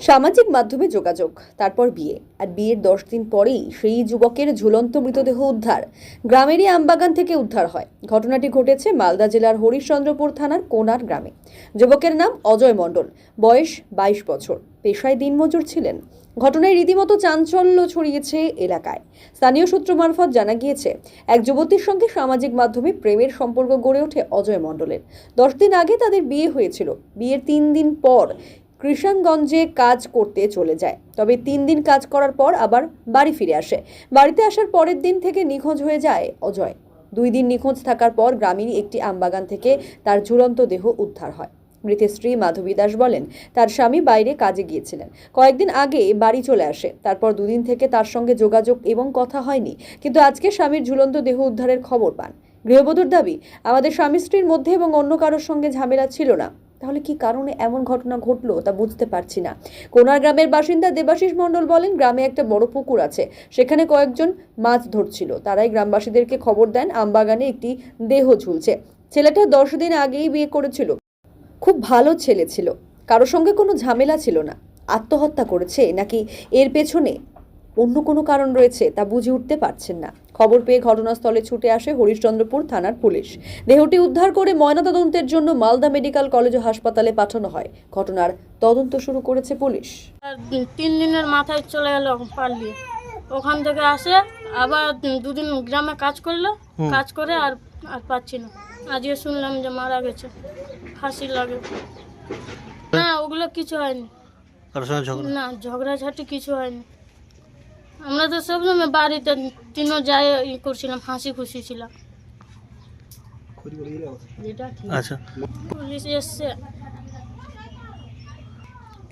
সামাজিক মাধ্যমে যোগাযোগ, তারপর বিয়ে। আর বিয়ের দশ দিন পরেই সেই যুবকের ঝুলন্ত মৃতদেহ উদ্ধার। গ্রামেরই আমবাগান থেকে উদ্ধার হয়। ঘটনাটি ঘটেছে মালদা জেলার হরিশ্চন্দ্রপুর থানার কোনার গ্রামে। যুবকের নাম অজয় মণ্ডল। বয়স বাইশ বছর। পেশায় দিনমজুর ছিলেন। ঘটনায় রীতিমতো চাঞ্চল্য ছড়িয়েছে এলাকায়। স্থানীয় সূত্র মারফত জানা গিয়েছে, এক যুবতীর সঙ্গে সামাজিক মাধ্যমে প্রেমের সম্পর্ক গড়ে ওঠে অজয় মণ্ডলের। দশ দিন আগে তাদের বিয়ে হয়েছিল। বিয়ের তিন দিন পর কৃষাণগঞ্জে কাজ করতে চলে যায়। তবে তিন দিন কাজ করার পর আবার বাড়ি ফিরে আসে। বাড়িতে আসার পরের দিন থেকে নিখোঁজ হয়ে যায় অজয়। দুই দিন নিখোঁজ থাকার পর গ্রামেরই একটি আমবাগান থেকে তার ঝুলন্ত দেহ উদ্ধার হয়। মৃতের স্ত্রী মাধবী দাস বলেন, তার স্বামী বাইরে কাজে গিয়েছিলেন। কয়েকদিন আগে বাড়ি চলে আসে। তারপর দুদিন থেকে তার সঙ্গে যোগাযোগ এবং কথা হয়নি। কিন্তু আজকে স্বামীর ঝুলন্ত দেহ উদ্ধারের খবর পান। গৃহবধূর দাবি, আমাদের স্বামী স্ত্রীর মধ্যে এবং অন্য কারোর সঙ্গে ঝামেলা ছিল না। তাহলে কি কারণে এমন ঘটনা ঘটলো তা বুঝতে পারছি না। কোনার গ্রামের বাসিন্দা দেবাশিস মণ্ডল বলেন, গ্রামে একটা বড় পুকুর আছে, সেখানে কয়েকজন মাছ ধরছিল। তারাই গ্রামবাসীদেরকে খবর দেন, আমবাগানে একটি দেহ ঝুলছে। ছেলেটা দশ দিন আগেই বিয়ে করেছিল। খুব ভালো ছেলে ছিল। কারোর সঙ্গে কোনো ঝামেলা ছিল না। আত্মহত্যা করেছে নাকি এর পেছনে অন্য কোনো কারণ রয়েছে তা বুঝে উঠতে পারছেন না। খবর পেয়ে ঘটনাস্থলে ছুটে আসে হরিশ্চন্দ্রপুর থানার পুলিশ। দেহটি উদ্ধার করে ময়নাতদন্তের জন্য মালদা মেডিকেল কলেজ ও হাসপাতালে পাঠানো হয়। ঘটনার তদন্ত শুরু করেছে পুলিশ। আর তিন দিনের মাথায় চলে গেল পারলি ওখান থেকে আসে আবার দুদিন গ্রামে কাজ করল। কাজ করে আর আর পাচ্ছি না। আজকে শুনলাম যে মারা গেছে। ফাঁসি লাগে। না ওগুলো কিছু হয়নি। কারোর সঙ্গে ঝগড়া? না ঝগড়াঝাটি কিছু হয়নি। আমরা তো সবসময় বাড়িতে তিনও যাই ই করছিলাম হাসি খুশি ছিলাম। আচ্ছা। পুলিশ এসছে।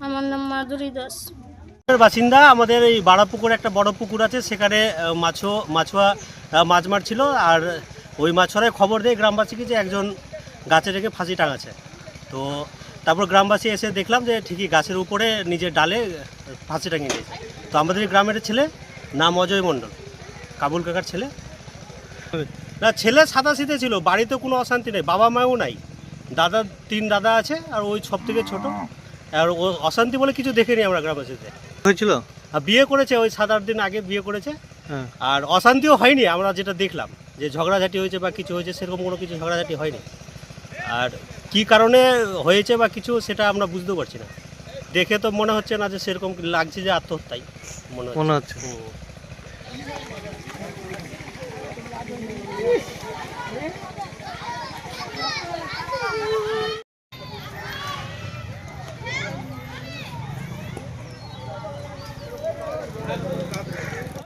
আমার নাম মাধুরী দাস। বাসিন্দা আমাদের এই বাড়া পুকুর একটা বড় পুকুর আছে সেখানে মাছও মাছুয়া মাছ মারছিল আর ওই মাছরায় খবর দেয় গ্রামবাসীকে যে একজন গাছে রেখে ফাঁসি টাঙাচ্ছে। তো তারপর গ্রামবাসী এসে দেখলাম যে ঠিকই গাছের উপরে নিজের ডালে ফাঁসি টাঙিয়ে দিয়েছে। তো আমাদের এই গ্রামের ছেলে নাম অজয় মণ্ডল কাবুল কাকার ছেলে। না ছেলে সাদা শীতে ছিল বাড়িতে কোনো অশান্তি নেই বাবা মাও নাই। দাদা তিন দাদা আছে আর ওই সব থেকে ছোটো। আর ও অশান্তি বলে কিছু দেখিনি আমরা গ্রামবাসীতে হয়েছিল? আর বিয়ে করেছে ওই সাত আট দিন আগে বিয়ে করেছে। হ্যাঁ। আর অশান্তিও হয়নি আমরা যেটা দেখলাম যে ঝগড়াঝাটি হয়েছে বা কিছু হয়েছে সেরকম কোনো কিছু ঝগড়াঝাটি হয়নি। আর কি কারণে হয়েছে বা কিছু সেটা আমরা বুঝতেও পারছি না। দেখে তো মনে হচ্ছে না যে সেরকম লাগছে যে আত্মহত্যাই মনে হচ্ছে। মনে হচ্ছে হুম।